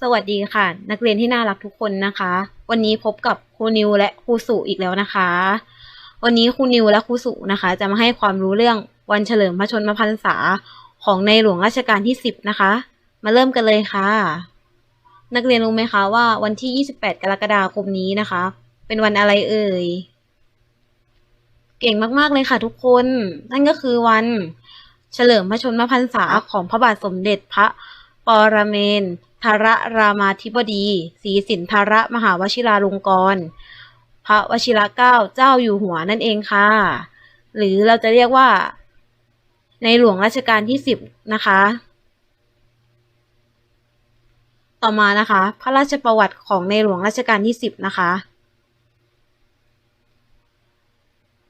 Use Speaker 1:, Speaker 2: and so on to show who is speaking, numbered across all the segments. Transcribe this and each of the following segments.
Speaker 1: สวัสดีค่ะ นักเรียนที่น่ารักทุกคนนะคะ วันนี้พบกับครูนิวและครูสุอีกแล้วนะคะ วันนี้ครูนิวและครูสุนะคะ จะมาให้ความรู้เรื่องวันเฉลิมพระชนมพรรษาของในหลวงรัชกาลที่ 10 นะคะ มาเริ่มกันเลยค่ะ นักเรียนรู้ไหมคะว่าวันที่ 28 กรกฎาคมนี้นะคะ เป็นวันอะไรเอ่ย เก่งมากๆเลยค่ะทุกคน นั่นก็คือวันเฉลิมพระชนมพรรษาของพระบาทสมเด็จพระปรเมน ทรรามาธิบดีศรีสินธรมหาวชิราลงกรณ์พระวชิระเกล้าเจ้าอยู่หัวนั่นเองค่ะ หรือเราจะเรียกว่า ในหลวงรัชกาลที่สิบนะคะ ต่อมานะคะ พระราชประวัติของในหลวงรัชกาลที่สิบนะคะ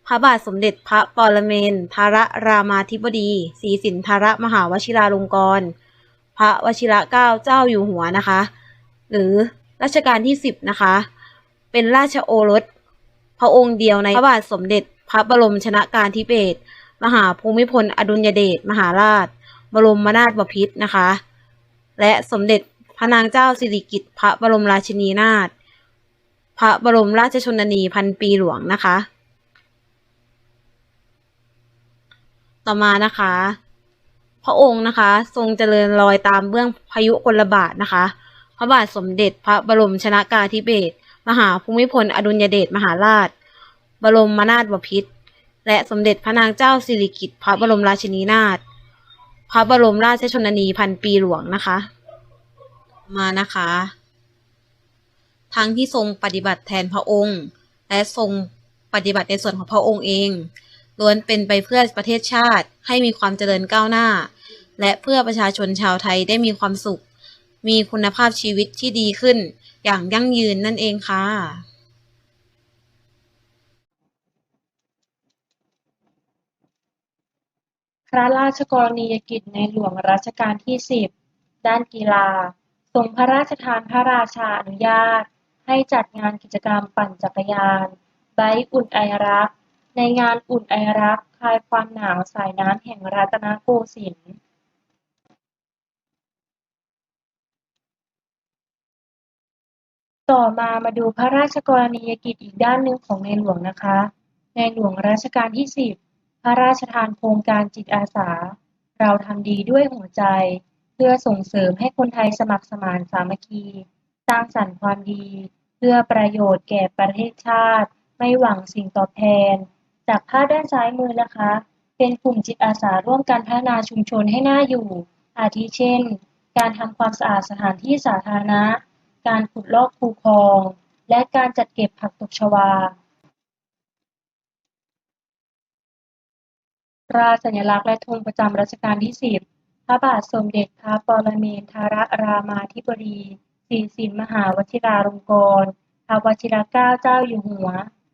Speaker 1: พระบาทสมเด็จพระปรเมนทรรามาธิบดีศรีสินธรมหาวชิราลงกรณ์ พระวชิระเกล้าเจ้าอยู่หัวนะคะ หรือรัชกาลที่สิบนะคะ เป็นราชโอรส พระองค์เดียวในพระบาทสมเด็จ พระบรมชนากาธิเบศรมหาภูมิพลอดุลยเดชมหาราช บรมนาถบพิตรนะคะ และสมเด็จพระนางเจ้าสิริกิติ์พระบรมราชินีนาถพระบรมราชชนนีพันปีหลวงนะคะ ต่อมานะคะ พระองค์นะคะ ทรงเจริญรอยตามเบื้องพายุกลบาทนะคะ พระบาทสมเด็จพระบรมชนากาธิเบศรมหาภูมิพลอดุลยเดชมหาราช บรมนาถบพิตรและสมเด็จพระนางเจ้าสิริกิติ์พระบรมราชินีนาถพระบรมราชชนนีพันปีหลวงนะคะ มานะคะ ทั้งที่ทรงปฏิบัติแทนพระองค์ และทรงปฏิบัติในส่วนของพระองค์เองล้วนเป็นไปเพื่อประเทศชาติให้มีความเจริญก้าวหน้า และเพื่อประชาชนชาวไทยได้มีความสุข มีคุณภาพชีวิตที่ดีขึ้น อย่างยั่งยืนนั่นเองค่ะ
Speaker 2: พระราชกรณียกิจในหลวงรัชกาลที่ 10 ด้านกีฬาทรงพระราชทานพระราชาอนุญาต ให้จัดงานกิจกรรมปั่นจักรยานไบอุ่นไอรัก ในงานอุ่นไอรักคลายความหนาวสายน้ำแห่งรัตนโกสินทร์ ต่อมามาดูพระราชกรณียกิจอีกด้านหนึ่งของในหลวงนะคะ ในหลวงรัชกาลที่ 10 พระราชทานโครงการจิตอาสา เราทำดีด้วยหัวใจ เพื่อส่งเสริมให้คนไทยสมัครสมานสามัคคี สร้างสรรค์ความดี เพื่อประโยชน์แก่ประเทศชาติ ไม่หวังสิ่งตอบแทน จากภาพด้านซ้ายมือนะคะ เป็นกลุ่มจิตอาสาร่วมกันพัฒนาชุมชนให้น่าอยู่ อาทิเช่น การทำความสะอาดสถานที่สาธารณะ การขุดลอกคูคลอง และการจัดเก็บผักตบชวา ตราสัญลักษณ์และธงประจำรัชกาลที่ 10 พระบาทสมเด็จพระปรเมนทรรามาธิบดีศรีสินมหาวชิราลงกรณ์พระวชิรเกล้าเจ้าอยู่หัว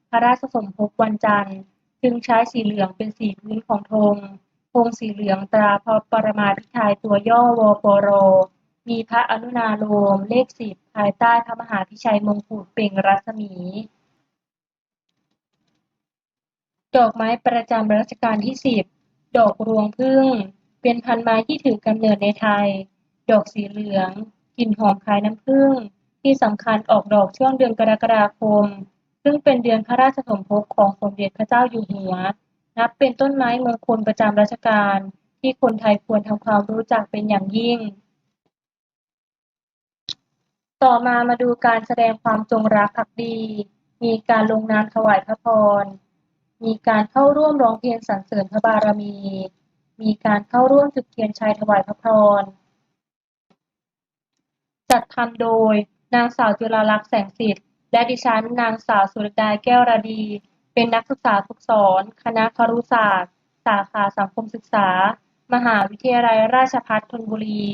Speaker 2: พระราชสมภพวันจันทร์ จึงใช้สีเหลืองเป็นสีพื้นของธงธงสีเหลืองตราพระปรมาภิไธยตัวย่อวปรมีพระอนุนาโลมเลขสิบ ภายใต้พระมหาพิชัยมงกุฎเปล่งรัศมี ดอกไม้ประจำรัชกาลที่10ดอกรวงผึ้งเป็นพันธุ์ไม้ที่ถือกำเนิดในไทย ดอกสีเหลือง กลิ่นหอมคล้ายน้ำผึ้ง ที่สำคัญออกดอกช่วงเดือนกรกฎาคม ซึ่งเป็นเดือนพระราชสมภพของสมเด็จพระเจ้าอยู่หัว นับเป็นต้นไม้มงคลประจำรัชกาลที่คนไทยควรทำความรู้จักเป็นอย่างยิ่ง ต่อมามาดูการแสดงความจงรักภักดี มีการลงนามถวายพระพร มีการเข้าร่วมร้องเพลงสรรเสริญพระบารมี มีการเข้าร่วมจุดเทียนชัยถวายพระพร จัดทำโดยนางสาวจุฬาลักษณ์แสงสิทธิ์ และดิฉันนางสาวสุรดาแก้วราดี เป็นนักศึกษาฝึกสอน คณะครุศาสตร์ สาขาสังคมศึกษา มหาวิทยาลัยราชภัฏธนบุรี